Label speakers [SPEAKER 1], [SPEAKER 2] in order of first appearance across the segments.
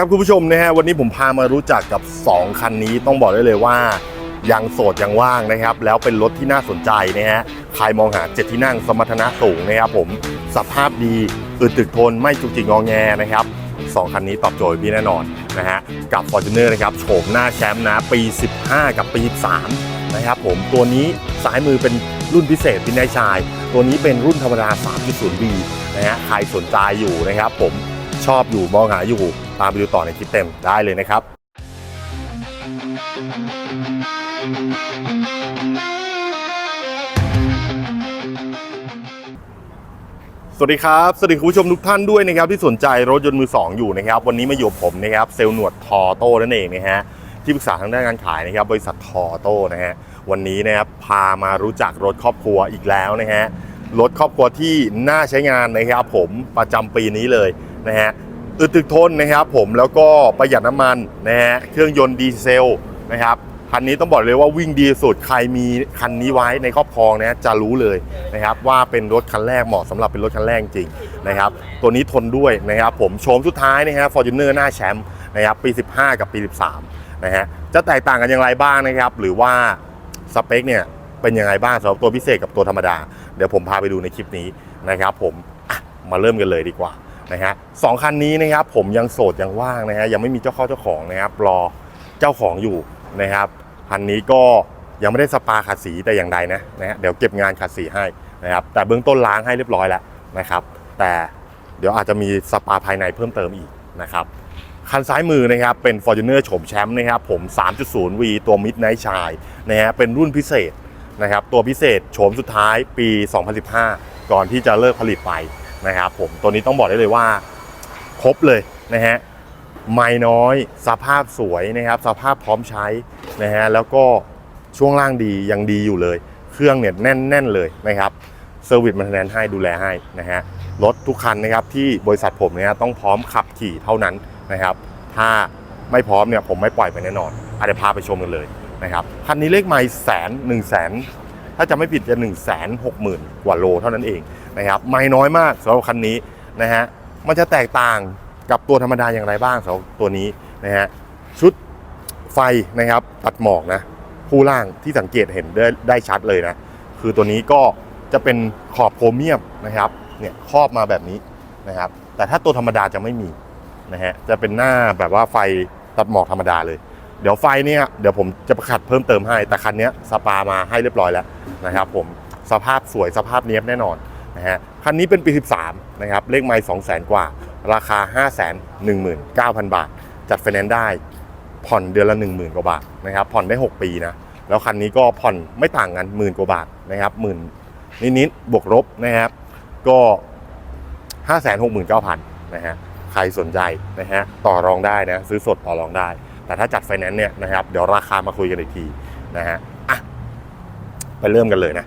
[SPEAKER 1] ครับคุณผู้ชมนะฮะวันนี้ผมพามารู้จักกับ 2 คันนี้ต้องบอกได้เลยว่ายังโสดยังว่างนะครับ แล้วเป็นรถที่น่าสนใจนะฮะใครมองหาเจ็ดที่นั่งสมรรถนะสูงนะครับผมสภาพดีอึดตึกทนไม่จุกจิกงอแงนะครับสองคันนี้ตอบโจทย์พี่แน่นอนนะฮะกับ f o r t u n e r นะครับโฉมหน้าแชมป์นะปี 15 กับปี 13 นะครับผมตัวนี้ซ้ายมือเป็นรุ่นพิเศษพินัยชาย ตัวนี้เป็นรุ่นธรรมดา 3.0B นะฮะใครสนใจอยู่นะครับผมชอบอยู่มองหาอยู่ ตามไปดูต่อในคลิปเต็มได้เลยนะครับสวัสดีครับ สวัสดีคุณผู้ชมทุกท่านด้วยนะครับที่สนใจรถยนต์มือ 2 อยู่นะครับ วันนี้มาอยู่ผมนะครับเซลล์หนวดทอโต้นั่นเองนะฮะที่ปรึกษาทางด้านการขายนะครับบริษัททอโต้นะฮะวันนี้นะครับพามารู้จักรถครอบครัวอีกแล้วนะฮะรถครอบครัวที่น่าใช้งานนะครับผมประจำปีนี้เลยนะฮะ อึดตึกทนนะครับผมแล้วก็ประหยัดน้ำมันนะฮะเครื่องยนต์ดีเซลนะครับคันนี้ต้องบอกเลยว่าวิ่งดีสุดใครมีคันนี้ไว้ในครอบครองนะจะรู้เลยนะครับว่าเป็นรถคันแรกเหมาะสำหรับเป็นรถคันแรกจริงนะครับตัวนี้ทนด้วยนะครับผมโฉมสุดท้ายนะฮะฟอร์จูเนอร์หน้าแชมป์นะครับปี 15 กับปี 13นะฮะจะแตกต่างกันอย่างไรบ้างนะครับหรือว่าสเปคเนี่ยเป็นยังไงบ้างสำหรับตัวพิเศษกับตัวธรรมดา เดี๋ยวผมพาไปดูในคลิปนี้นะครับผมมาเริ่มกันเลยดีกว่า นะฮะสองคันนี้นะครับผมยังโสดยังว่างนะฮะยังไม่มีเจ้าเข้าเจ้าของนะครับรอเจ้าของอยู่นะครับคันนี้ก็ยังไม่ได้สปาขัดสีแต่อย่างใดนะนะฮะเดี๋ยวเก็บงานขัดสีให้นะครับแต่เบื้องต้นล้างให้เรียบร้อยแล้วนะครับ แต่เดี๋ยวอาจจะมีสปาภายในเพิ่มเติมอีกนะครับคันซ้ายมือนะครับเป็น Fortuner โฉมแชมป์นะครับผม 3.0V ตัว Midnight ชายนะฮะเป็นรุ่นพิเศษนะครับตัวพิเศษโฉมสุดท้ายปี 2015 ก่อนที่จะเลิกผลิตไป นะครับผมตัวนี้ต้องบอกได้เลยว่า ครบเลยนะฮะไม่น้อยสภาพสวยนะครับ สภาพพร้อมใช้นะฮะแล้วก็ช่วงล่างดียังดีอยู่เลย เครื่องเนี่ยแน่น ๆ เลยนะครับเซอร์วิสมันแนนให้ดูแลให้นะฮะรถทุกคันนะครับที่บริษัทผมเนี่ยต้องพร้อมขับขี่เท่านั้นนะครับ ถ้าไม่พร้อมเนี่ยผมไม่ปล่อยไปแน่นอนอาจจะพาไปชมกันเลยนะครับคันนี้เลขไม่แสนหนึ่งแสนถ้าจะไม่ผิดจะ1นึ่งแสนหกหมื่นกว่าโลเท่านั้นเอง นะครับไม่น้อยมากสำหรับคันนี้นะฮะมันจะแตกต่างกับตัวธรรมดาอย่างไรบ้างสำหรับตัวนี้นะฮะชุดไฟนะครับตัดหมอกนะคู่ล่างที่สังเกตเห็นได้ได้ชัดเลยนะคือตัวนี้ก็จะเป็นขอบโครเมียมนะครับเนี่ยครอบมาแบบนี้นะครับแต่ถ้าตัวธรรมดาจะไม่มีนะฮะจะเป็นหน้าแบบว่าไฟตัดหมอกธรรมดาเลย เดี๋ยวไฟเนี่ยเดี๋ยวผมจะประขัดเพิ่มเติมให้แต่คันเนี้ยสปามาให้เรียบร้อยแล้วนะครับผมสภาพสวยสภาพเนี้ยบแน่นอน นะฮะคันนี้เป็นปี 13 นะครับ เลขไมล์2 0 0 0 0 กว่า ราคา 5 1 9 0 0 0 บาท จัดไฟแนนซ์ได้ ผ่อนเดือนละ 10,000 กว่าบาทนะครับ ผ่อนได้ 6 ปีนะ แล้วคันนี้ก็ผ่อนไม่ต่างกันหมื่นกว่าบาทนะครับหมื่นนิดๆบวกลบนะครับ ก็ 5 6 9 0 0 0นะฮะ ใครสนใจนะฮะ ต่อรองได้นะ ซื้อสดต่อรองได้ แต่ถ้าจัดไฟแนนซ์เนี่ยนะครับ เดี๋ยวราคามาคุยกันอีกทีนะฮะ อะ ไปเริ่มกันเลยนะ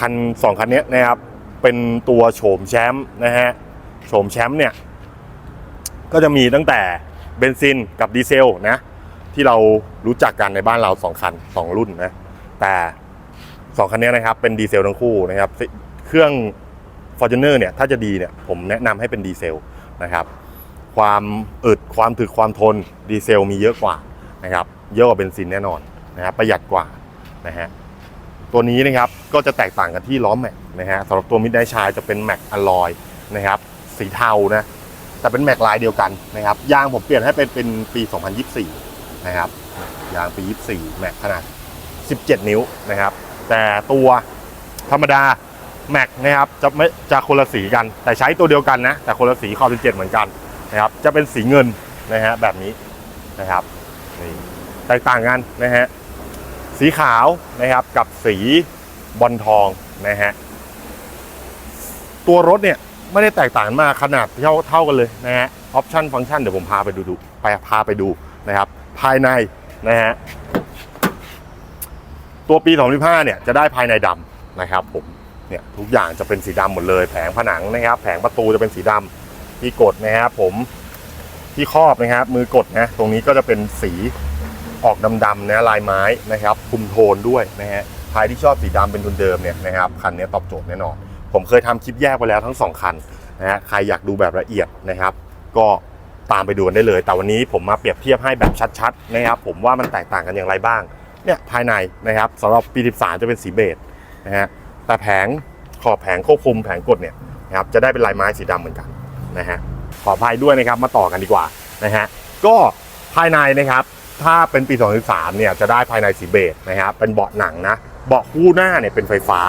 [SPEAKER 1] คันสองคันนี้นะครับ เป็นตัวโฉมแชมป์นะฮะโฉมแชมป์เนี่ย ก็จะมีตั้งแต่เบนซินกับดีเซลนะ ที่เรารู้จักกันในบ้านเราสองคันสองรุ่นนะ แต่สองคันนี้นะครับเป็นดีเซลทั้งคู่นะครับ เครื่อง Fortuner เนี่ยถ้าจะดีเนี่ยผมแนะนำให้เป็นดีเซลนะครับ ความอึดความถึกความทนดีเซลมีเยอะกว่านะครับเยอะกว่าเบนซินแน่นอนนะครับประหยัดกว่านะฮะตัวนี้นะครับก็จะแตกต่างกันที่ล้อแม็ก นะฮะสำหรับตัวมิดไดชายจะเป็นแม็กอลลอยนะครับ สีเทานะ แต่เป็นแม็กลายเดียวกันนะครับ ยางผมเปลี่ยนให้เป็นเป็นปี 2024 นะครับ ยางปี 24 แม็กขนาด 17 นิ้วนะครับ แต่ตัวธรรมดาแม็กนะครับจะไม่จะคนละสีกัน แต่ใช้ตัวเดียวกันนะ แต่คนละสีขอบ17 เหมือนกันนะครับ จะเป็นสีเงินนะฮะแบบนี้นะครับนี่แตกต่างกันนะฮะสีขาวนะครับกับสีบอลทองนะฮะ ตัวรถเนี่ยไม่ได้แตกต่างมากขนาดเท่าเท่ากันเลยนะฮะออปชันฟังก์ชันเดี๋ยวผมพาไปดูดูไปพาไปดูนะครับ ภายในนะฮะตัวปี 2015 เนี่ยจะได้ภายในดำนะครับผมเนี่ยทุกอย่างจะเป็นสีดำหมดเลย แผงผนังนะครับ แผงประตูจะเป็นสีดำที่กดนะครับผมที่ครอบนะครับ มือกดนะตรงนี้ก็จะเป็นสีออกดำๆนะลายไม้นะครับคุมโทนด้วยนะฮะใครที่ชอบสีดำเป็นทุนเดิมเนี่ยนะครับคันนี้ตอบโจทย์แน่นอน ผมเคยทำคลิปแยกไปแล้วทั้งสองคันนะฮะใครอยากดูแบบละเอียดนะครับ ก็ตามไปดูกันได้เลย แต่วันนี้ผมมาเปรียบเทียบให้แบบชัดๆนะครับผมว่ามันแตกต่างกันอย่างไรบ้างเนี่ยภายในนะครับสำหรับปี 13 จะเป็นสีเบจนะฮะแต่แผงขอบแผงควบคุมแผงกดเนี่ยนะครับจะได้เป็นลายไม้สีดำเหมือนกันนะฮะขออภัยด้วยนะครับมาต่อกันดีกว่านะฮะก็ภายในนะครับถ้าเป็นปี 2013 เนี่ยจะได้ภายในสีเบจนะครับเป็นเบาะหนังนะเบาะคู่หน้าเนี่ยเป็นไฟฟ้า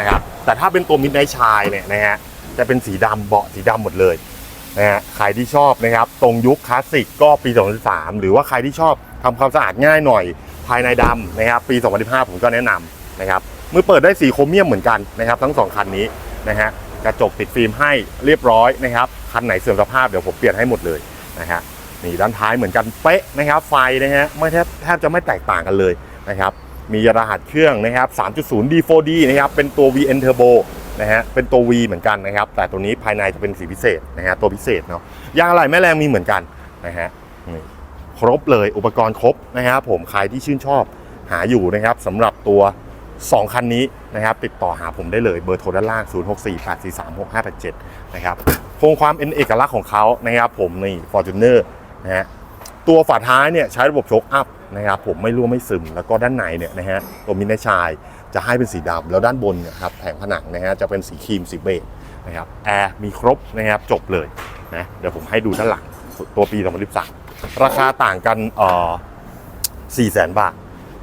[SPEAKER 1] นะครับ แต่ถ้าเป็นตัวมิดไนท์ชายเนี่ยนะฮะจะเป็นสีดำเบาะสีดำหมดเลยนะฮะใครที่ชอบนะครับ ตรงยุคคลาสสิกก็ปี2013หรือว่าใครที่ชอบทำความสะอาดง่ายหน่อย ภายในดำนะครับปี 2015 ผมก็แนะนำนะครับมือเปิดได้สีโครเมียมเหมือนกันนะครับ ทั้งสองคันนี้นะฮะกระจกติดฟิล์มให้เรียบร้อยนะครับคันไหนเสื่อมสภาพเดี๋ยวผมเปลี่ยนให้หมดเลยนะฮะนี่ด้านท้ายเหมือนกันเป๊ะนะครับ ไฟนะฮะไม่แทบแทบจะไม่แตกต่างกันเลยนะครับ มีรหัสเครื่องนะครับ 3.0 D4D นะครับเป็นตัว VN Turbo นะฮะเป็นตัว V เหมือนกันนะครับ แต่ตัวนี้ภายในจะเป็นสีพิเศษนะฮะตัวพิเศษเนาะยางอะไหล่แม่แรงมีเหมือนกันนะฮะครบเลยอุปกรณ์ครบนะครับผมใครที่ชื่นชอบหาอยู่นะครับสำหรับตัว 2 คันนี้นะครับ ติดต่อหาผมได้เลยเบอร์โทรด้านล่าง 0648436587 นะครับโครงความเป็นเอกลักษณ์ของเขานะครับผมนี่ Fortuner นะฮะ ตัวฝาท้ายเนี่ยใช้ระบบโชคอัพนะครับผมไม่รั่วไม่ซึม แล้วก็ด้านในเนี่ยนะฮะตัวมินชายจะให้เป็นสีดำแล้วด้านบนเนี่ยครับแผงผนังนะฮะจะเป็นสีครีมสีเบจนะครับแอร์มีครบนะครับจบเลยนะเดี๋ยวผมให้ดูด้านหลังตัวปี 2013 ราคาต่างกันเอ่อ4แสนบาท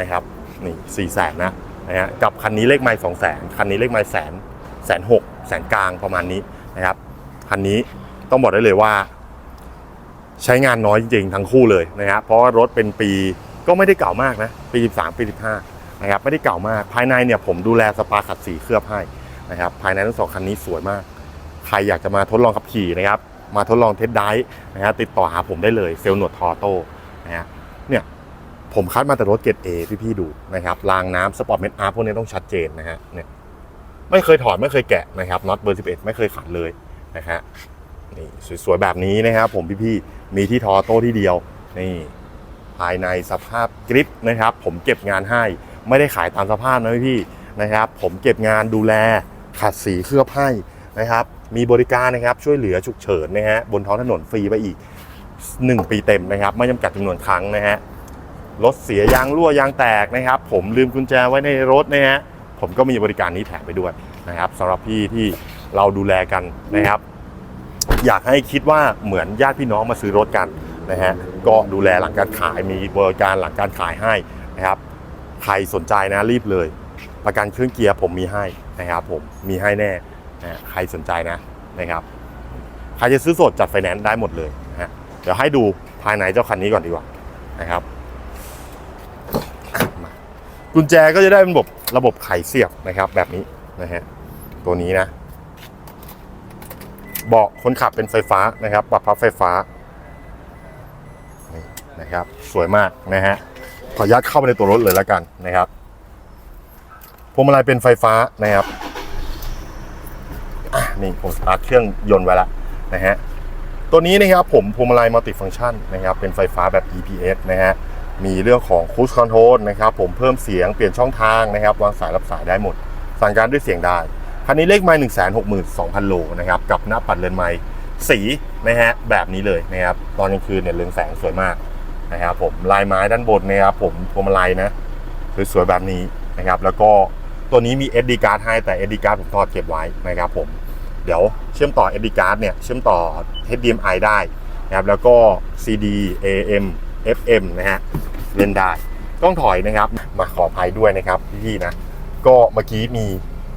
[SPEAKER 1] นะครับนี่4แสนนะนะฮะกับคันนี้เลขไม้2แสนคันนี้เลขไม้แสนแสนหกแสนกลางประมาณนี้นะครับคันนี้ต้องบอกได้เลยว่า ใช้งานน้อยจริงๆทั้งคู่เลยนะครับเพราะว่ารถเป็นปีก็ไม่ได้เก่ามากนะปี 13 ปี 15นะครับไม่ได้เก่ามาก ภายในเนี่ยผมดูแลสปาขัดสีเคลือบให้นะครับภายในทั้งสองคันนี้สวยมาก ใครอยากจะมาทดลองขับขี่นะครับมาทดลองเทสไดฟ์นะฮะติดต่อหาผมได้เลยเซลล์หนวดทอโต้นะฮะเนี่ยผมคัดมาแต่รถเกรดเอพี่ๆดูนะครับรางน้ำสปอร์ตเมทอาร์พวกนี้ต้องชัดเจนนะฮะเนี่ยไม่เคยถอดไม่เคยแกะนะครับน็อตเบอร์11 ไม่เคยขัดเลยนะฮะนี่สวยๆแบบนี้นะครับผมพี่ๆ มีที่ทอโต้ที่เดียวนี่ภายในสภาพกริปนะครับ ผมเก็บงานให้ไม่ได้ขายตามสภาพนะพี่นะครับ ผมเก็บงานดูแลขัดสีเคลือบให้นะครับ มีบริการนะครับช่วยเหลือฉุกเฉินนะฮะบนท้องถนนฟรีไปอีก 1 ปีเต็มนะครับ ไม่จำกัดจำนวนครั้งนะฮะรถเสียยางรั่วยางแตกนะครับ ผมลืมกุญแจไว้ในรถนะฮะผมก็มีบริการนี้แถมไปด้วยนะครับสำหรับพี่ที่เราดูแลกันนะครับ อยากให้คิดว่าเหมือนญาติพี่น้องมาซื้อรถกันนะฮะก็ดูแลหลังการขายมีบริการหลังการขายให้นะครับใครสนใจนะรีบเลย ประกันเครื่องเกียร์ผมมีให้นะครับผมมีให้แน่นะใครสนใจนะนะครับใครจะซื้อสดจัดไฟแนนซ์ได้หมดเลยนะฮะเดี๋ยวให้ดูภายในเจ้าคันนี้ก่อนดีกว่านะครับมากุญแจก็จะได้เป็นระบบระบบไขเสียบนะครับแบบนี้นะฮะตัวนี้นะ เบาะคนขับเป็นไฟฟ้านะครับปรับพับไฟฟ้านี่นะครับ สวยมากนะฮะขออนุญาตเข้าไปในตัวรถเลยแล้วกันนะครับพวงมาลัยเป็นไฟฟ้านะครับนี่ผมสตาร์ทเครื่องยนต์ไว้แล้วนะฮะตัวนี้นะครับผมพวงมาลัยมัลติฟังก์ชันนะครับเป็นไฟฟ้าแบบ EPS นะฮะมีเรื่องของคูสคอนโทรลนะครับผมเพิ่มเสียงเปลี่ยนช่องทางนะครับวางสายรับสายได้หมด สั่งการด้วยเสียงได้ คันนี้เลขไม้หนึ่งแสนหกหมื่นสองพันโลนะครับกับหน้าปัดเรือนไม้สีนะฮะแบบนี้เลยนะครับตอนกลางคืนเนี่ยเรืองแสงสวยมากนะครับผมลายไม้ด้านบนนะครับผมพวงมาลัยนะสวยๆแบบนี้นะครับ แล้วก็ตัวนี้มี SD card ให้แต่ SD card ผมทอดเก็บไว้นะครับผมเดี๋ยวเชื่อมต่อ SD card เนี่ยเชื่อมต่อ HDMI ได้นะครับแล้วก็ CD AM FM นะฮะเล่นได้กล้องถอยนะครับ มาขออภัยด้วยนะครับพี่ๆนะก็เมื่อกี้มี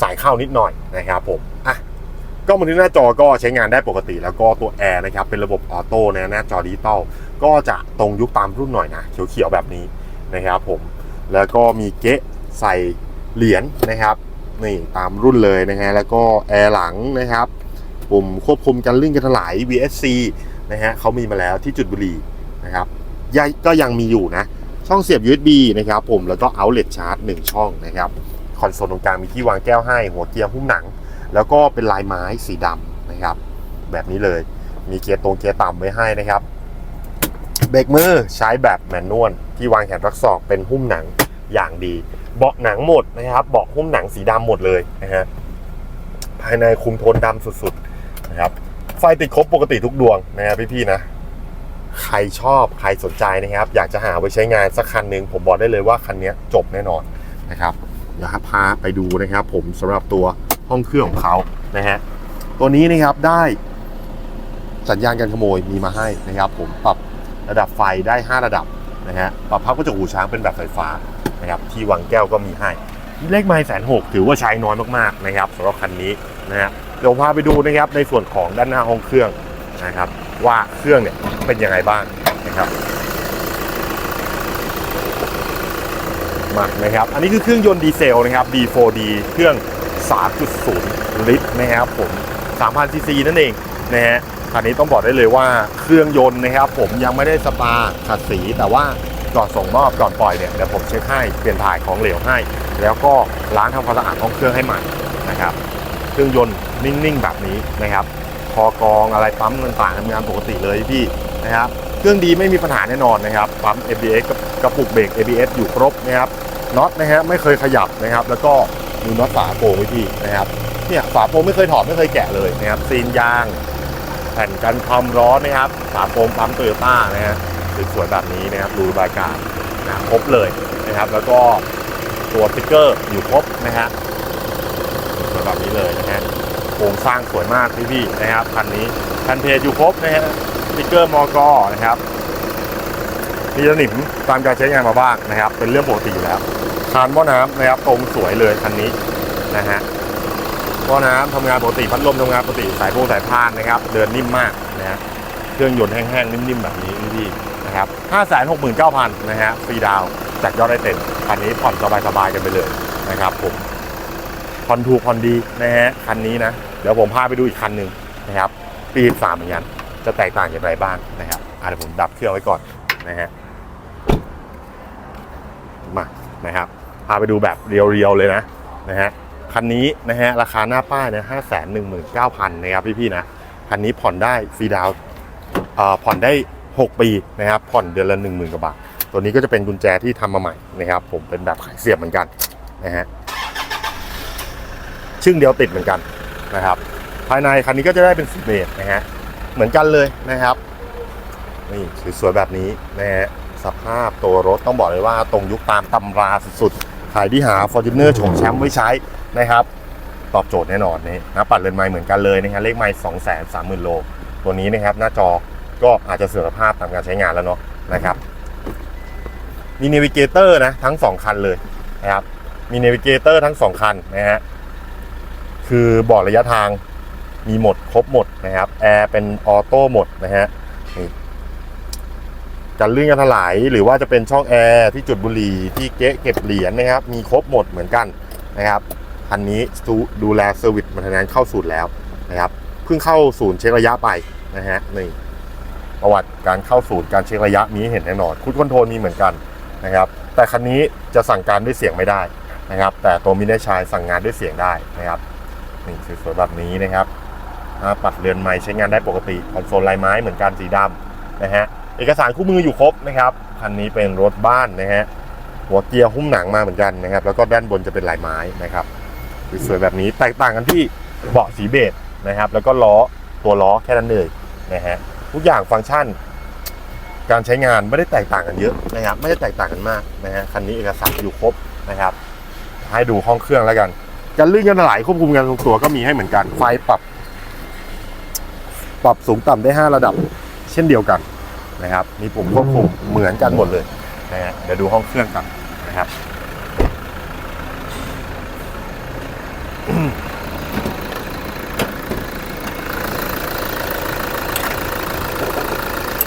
[SPEAKER 1] สายเข้านิดหน่อยนะครับผมอะก็มาที่หน้าจอก็ใช้งานได้ปกติ แล้วก็ตัวแอร์นะครับเป็นระบบออโต้นะหน้าจอดิจิตอลก็จะตรงยุคตามรุ่นหน่อยนะเขียวๆแบบนี้นะครับผมแล้วก็มีเก๊ะใส่เหรียญนะครับนี่ตามรุ่นเลยนะฮะแล้วก็แอร์หลังนะครับปุ่มควบคุมการลื่นการถลาย VSC นะฮะเขามีมาแล้วที่จุดบุรีนะครับยังก็ยังมีอยู่นะ ช่องเสียบ USB นะครับผมแล้วก็ outlet charge 1ช่องนะครับ คอนโซลตรงกลางมีที่วางแก้วให้ หัวเกียร์หุ้มหนัง แล้วก็เป็นลายไม้สีดำนะครับ แบบนี้เลยมีเกียร์ตรงเกียร์ต่ำไว้ให้นะครับเบรกมือใช้แบบแมนนวลที่วางแขนรักศอกเป็นหุ้มหนังอย่างดี เบาะหนังหมดนะครับเบาะหุ้มหนังสีดำหมดเลยนะฮะภายในคุมโทนดำสุดๆนะครับไฟติดครบปกติทุกดวงนะครับพี่ๆนะ ใครชอบใครสนใจนะครับ อยากจะหาไว้ใช้งานสักคันหนึ่งผมบอกได้เลยว่าคันนี้จบแน่นอนนะครับ เดี๋ยวพาไปดูนะครับผมสำหรับตัวห้องเครื่องของเขานะฮะตัวนี้นะครับได้สัญญาณการขโมยมีมาให้นะครับ ผมปรับระดับไฟได้ 5 ระดับนะฮะปรับพับกระจกหูช้างเป็นแบบไฟฟ้านะครับ ที่วางแก้วก็มีให้ เลขไมล์แสนหกถือว่าใช้น้อยมากๆนะครับสำหรับคันนี้นะฮะเดี๋ยวพาไปดูนะครับในส่วนของด้านหน้าห้องเครื่องนะครับ ว่าเครื่องเนี่ยเป็นยังไงบ้างนะครับ มานะครับอันนี้คือเครื่องยนต์ดีเซลนะครับ D4D เครื่อง 3.0 ลิตรนะครับผม3,000ซีซีนั่นเองนะฮะคันนี้ต้องบอกได้เลยว่าเครื่องยนต์นะครับ ผมยังไม่ได้สปาขัดสี แต่ว่าก่อนส่งมอบก่อนปล่อยเนี่ยเดี๋ยวผมเช็คให้เปลี่ยนถ่ายของเหลวให้ แล้วก็ล้างทำความสะอาดห้องเครื่องให้ใหม่นะครับ เครื่องยนต์นิ่งๆแบบนี้นะครับคอกองอะไรปั๊มต่างๆทำงานปกติเลยพี่นะครับ เครื่องดีไม่มีปัญหาแน่นอนนะครับปั๊ม ABS กับกระปุกเบรก ABS อยู่ครบนะครับ น็อตนะฮะไม่เคยขยับนะครับ แล้วก็ดูน็อตฝาโปรงไว้พี่นะครับเนี่ยฝาโปรงไม่เคยถอดไม่เคยแกะเลยนะครับซีนยาง แผ่นกันความร้อนนะครับ ฝาโปรงปั๊มโตโยต้านะฮะสวยๆแบบนี้นะครับรูระบายอากาศนะครบเลยนะครับ แล้วก็ตัวสติ๊กเกอร์อยู่ครบนะฮะสวยแบบนี้เลยนะฮะโครงสร้างสวยมากพี่พี่ๆนะครับคันนี้คันเพจอยู่ครบนะฮะสติ๊กเกอร์มอกนะครับมีสนิมตามการใช้งานมาบ้างนะครับ เป็นเรื่องปกติอยู่แล้ว คานหม้อน้ำนะครับตรงสวยเลยคันนี้นะฮะหม้อน้ำทำงานปกติพัดลมทำงานปกติสายพงสายพานนะครับ เดินนิ่มมากนะฮะเครื่องยนต์แห้งๆนิ่มๆแบบนี้พี่พี่ๆนะครับ5 6 9 0 0 0นเก้าพันนะฮะฟรีดาวจากยอดได้เต็มคันนี้ผ่อนสบายๆกันไปเลยนะครับผมผ่อนถูกผ่อนดีนะฮะคันนี้นะ เดี๋ยวผมพาไปดูอีกคันหนึ่งนะครับ ปีสามเหมือนกันจะแตกต่างอย่างไรบ้างนะครับอะเดี๋ยวผมดับเครื่องไว้ก่อนนะฮะมานะครับ พาไปดูแบบเรียวๆเลยนะนะฮะคันนี้นะฮะราคาหน้าป้ายนะห้าแสนหนึ่งหมื่นเก้าพันนะครับพี่ๆนะคันนี้ผ่อนได้ฟรีดาวอ่อผ่อนได้ 6 ปีนะครับผ่อนเดือนละ1 0,000กว่าบาทตัวนี้ก็จะเป็นกุญแจที่ทำมาใหม่นะครับ ผมเป็นแบบขายเสียบเหมือนกันนะฮะชึ่งเดียวติดเหมือนกันนะครับ ภายในคันนี้ก็จะได้เป็นสีเบจนะฮะเหมือนกันเลยนะครับนี่สวยๆแบบนี้นะฮะสภาพตัวรถต้องบอกเลยว่าตรงยุคตามตำราสุดๆ ใครที่หา f o r t u n e r ชงแชมป์ไว้ใช้นะครับ ตอบโจทย์แน่นอนนี่นะปัดเรือนไม้เหมือนกันเลยนะฮะเลขไม้สองแสนสามหมื่นโล ตัวนี้นะครับหน้าจอก็อาจจะเสื่อมสภาพตามการใช้งานแล้วเนาะนะครับมีเนวิเกเตอร์นะทั้งสองคันเลยนะครับมีเนวิเกเตอร์ทั้งสองคันนะฮะคือ บอกระยะทางมีหมดครบหมดนะครับแอร์เป็นออโต้หมดนะฮะนี่ กันลื่นกันถลายหรือว่าจะเป็นช่องแอร์ที่จุดบุหรี่ที่เก๊ะเก็บเหรียญนะครับ มีครบหมดเหมือนกันนะครับคันนี้ดูแลเซอร์วิสมันทนานเข้าศูนย์แล้วนะครับเพิ่งเข้าศูนย์เช็คระยะไปนะฮะนี่ประวัติการเข้าศูนย์การเช็คระยะนี้เห็นแน่นอนคุดคอนโทรลมีเหมือนกันนะครับ แต่คันนี้จะสั่งการด้วยเสียงไม่ได้นะครับ แต่ตัวมินิชายสั่งงานด้วยเสียงได้นะครับนี่สวยๆแบบนี้นะครับปัดเรือนไม้ใช้งานได้ปกติคอนโซลลายไม้เหมือนกันสีดำนะฮะ เอกสารคู่มืออยู่ครบนะครับคันนี้เป็นรถบ้านนะฮะหัวเกียร์หุ้มหนังมาเหมือนกันนะครับ แล้วก็ด้านบนจะเป็นลายไม้นะครับสวยแบบนี้แตกต่างกันที่เบาะสีเบจนะครับ แล้วก็ล้อตัวล้อแค่นั้นเลยนะฮะทุกอย่างฟังก์ชัน การใช้งานไม่ได้แตกต่างกันเยอะนะครับไม่ได้แตกต่างกันมากนะฮะคันนี้เอกสารอยู่ครบนะครับ ให้ดูห้องเครื่องแล้วกันการลื่นกันไหลายควบคุมการทรงตัวก็มีให้เหมือนกันไฟปรับ ปรับสูงต่ำได้ 5 ระดับ เช่นเดียวกัน นะครับ มีปุ่มควบคุมเหมือนกันหมดเลยนะฮะเดี๋ยวดูห้องเครื่องกันนะครับ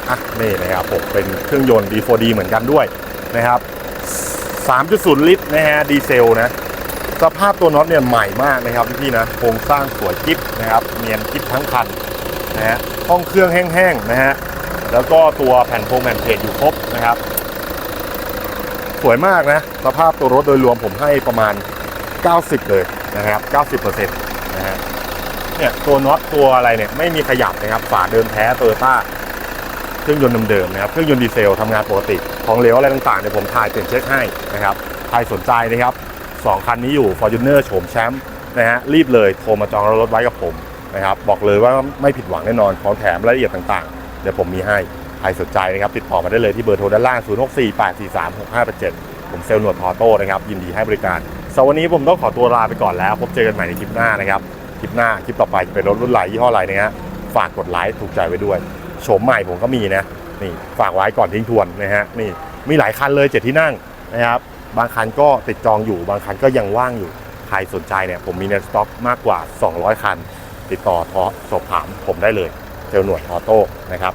[SPEAKER 1] อะนี่นะครับผมเป็นเครื่องยนต์ D4D เหมือนกันด้วยนะครับ 3.0 ลิตรนะฮะดีเซลนะ สภาพตัวน็อตเนี่ยใหม่มากนะครับพี่ๆนะโครงสร้างสวยกิ๊บนะครับ เนียนกิ๊บทั้งคันนะฮะห้องเครื่องแห้งๆนะฮะ แล้วก็ตัวแผ่นโฟมแผ่นเพจอยู่ครบนะครับ สวยมากนะ สภาพตัวรถโดยรวมผมให้ประมาณ 90 เลยนะครับ 90%นะฮะเนี่ยตัวน็อตตัวอะไรเนี่ยไม่มีขยับนะครับฝาเดิมแท้โตโยต้าเครื่องยนต์เดิมๆนะครับเครื่องยนต์ดีเซลทำงานปกติ ของเหลวอะไรต่างๆเนี่ยผมถ่ายเปลี่ยนเช็คให้นะครับใครสนใจนะครับสองคันนี้อยู่ Fortuner โฉมแชมป์นะฮะรีบเลยโทรมาจองรถไว้กับผมนะครับบอกเลยว่าไม่ผิดหวังแน่นอนของแถมรายละเอียดต่างๆ เดี๋ยวผมมีให้ใครสนใจนะครับติดต่อมาได้เลยที่เบอร์โทรด้านล่าง 0648436587 ผมเซลล์หนวดทอโต้นะครับยินดีให้บริการสำหรับวันนี้ผมต้องขอตัวลาไปก่อนแล้ว พบเจอกันใหม่ในคลิปหน้านะครับคลิปหน้าคลิปต่อไปจะเป็นรถรุ่นไหนยี่ห้ออะไรนะฮะฝากกดไลค์ถูกใจไว้ด้วยโฉมใหม่ผมก็มีนะนี่ฝากไว้ก่อนทิ้งทวนนะฮะนี่มีหลายคันเลยเจ็ดที่นั่งนะครับบางคันก็ติดจองอยู่ บางคันก็ยังว่างอยู่ใครสนใจเนี่ยผมมีในสต็อกมากกว่า 200 คัน ติดต่อทอสอบถามผมได้เลย เซลล์หนวดออโต้นะครับ